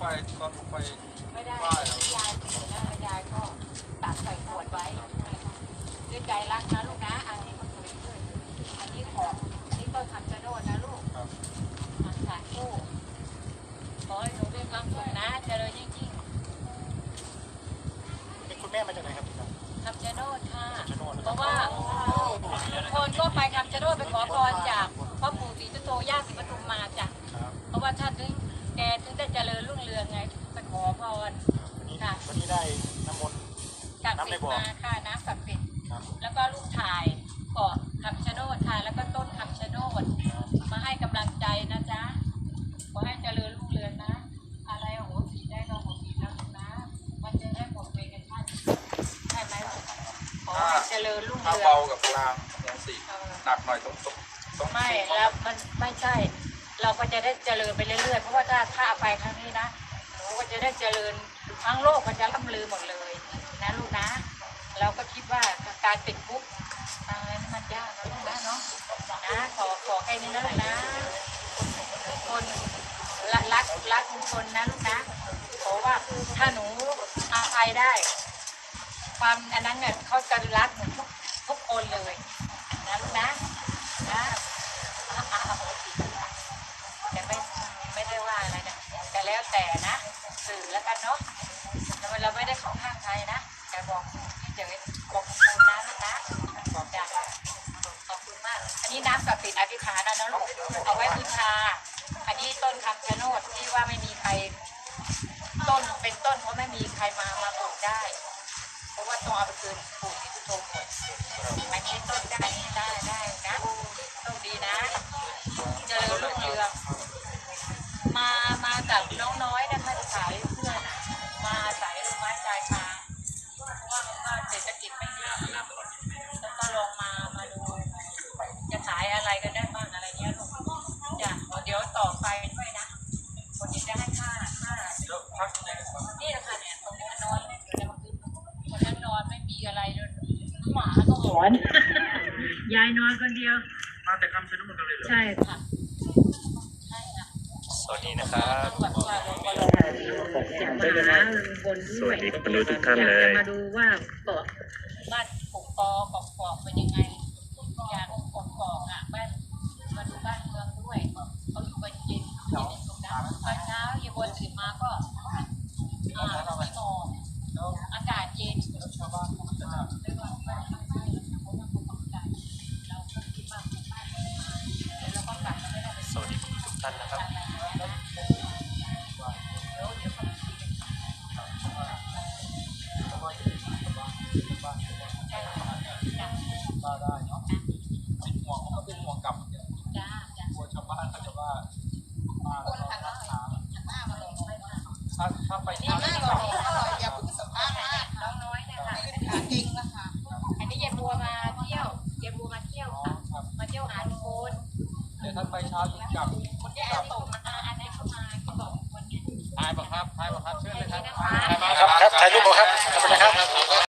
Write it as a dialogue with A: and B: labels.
A: ไปตอนผมไป
B: ไม่ได้ยายเห็นแล้วยายก็ตักใส่ขวดไว้ด้วยใจรักนะลูกนะอันนี้ก็สวยด้วยอันนี้ของนนี้ต้นคำชะโนดนะลูก
A: ครับ
B: ทางสายคู่ขอให้หนูมีความสุขนะเจริญยิ่ง
C: เป็นคุณแม่มาจากไหนครับคำ
B: ชะโนดค่ะเพราะว่าคนก็ไปคำชะโนดไปขอพรจากพ่อปู่ศรีสุโธย่าศรีปทุมมาจ้ะเพราะว่าท่านถึง ริญรุ่งเรืองไงไปขอพร
C: วันนี้วันนี้ได้น้ำมนต์
B: จาก
C: น้ำใน
B: สิท
C: บ่
B: ธิ์
C: อ
B: มาค่ะน้ำศักดิ์สิทธิ์
C: ครับ
B: แล้วก็ลูกชายเกาะคำชะโนดค่ะแล้วก็ต้นคำชะโนด มาให้กำลังใจนะจ๊ะ ขอให้เจริญรุ่งเรืองนะ อะไรโอ้โหผิดได้ก็โหผิดแล้วนะ มันจะได้หมดเวรกันท่านใช่ไหมลูกขอให้เจริญรุ่ง
A: ถ้า
B: เรือง
A: เบากับกลางอย่างสี่หนักหน่อยต้องต้องต้อง
B: ไม่แล้วมันไม่ใช่ เราก็จะได้เจริญไปเรื่อยๆ เพราะว่าถ้าถ้าไปครั้งนี้นะหนูก็ จะได้เจริญทั้งโลกก็จะล่ำลือหมดเลยนะลูกนะ เราก็คิดว่าการติดคุกอะไรนี่มันยากนะลูกนะเนาะนะขอขอแค่นี้นะลูกนะคนรักรักรักทุกคนนะลูกนะขอว่าถ้าหนูอาภัยได้ ความอันนั้นเนี่ยเขาจะรักหนูทุกทุกคนเลย เนาะแต่เราไม่ได้ข้าข้างใครนะแต่บอกที่เจอบอกคุณนะลูกนะบอกจ้ะขอบคุณมาก อันนี้น้ำศักดิ์สิทธิ์อธิษฐานนะนะลูกเอาไว้บูชาอันนี้ต้นคำชะโนดที่ว่าไม่มีใคร ต้นเป็นต้นเพราะไม่มีใครมามาปลูกได้ เพราะว่าต้องเอาไปคืนปลูกที่ทุกทงหมดอันนี้ต้นได้ได้ได้นะโชคดีนะเจริญรุ่งเรืองมามากับน้องน้อย อนยายนอนคน
A: เดียว
B: มา
A: แต่คำชะโนดกันเลยเหรอ
B: ใช่ค่ะใช่ค่ะ
C: สวัสดีนะครับ
B: จังหวัดว่าลงมาลงจะมาหาลุงพล
C: ส
B: ด้ว
C: วั
B: ย
C: สดีคนดูทุกท่านเล
B: อยาก
C: ย
B: จะมาดูว่าเกาะบ้านปกปอกอกปอกเป็นยังไงอยากกอกปอกอะบ้านมาดูบ้านเมืองด้วยเขาอยู่กันเย็นเย็นสุดนะตอนเช้าเย็นวันตื่นมาก็อ่ามีหมอกอากาศเย็น
A: ชาวบ้าน
C: ทุกท่านนะครับ
B: อะไรอย่างเงี้ยนะเดี๋ยวเดี๋ยวเขาคุยกันใช่จ้ะ
A: มาได้เนาะเป็นห่วงเขาก็เป็นห่วงกลับเนี่ย
B: จ้าจ้าก
A: ลัวชาวบ้านเขาจะว่ามาแล้วก็ถ้าถ้าไป
B: นี่
A: ช้า
B: ไม่
A: ก็
B: หร
A: ก
B: อ
A: ลับ
B: กอย่า ถ่ายบอกครับถ่ายบ
A: อก
B: ค
A: รับ
B: เชิญ
A: เลยครับ
B: ครับครับถ่ายรูปบอก
A: ครับขอบคุณนะครับ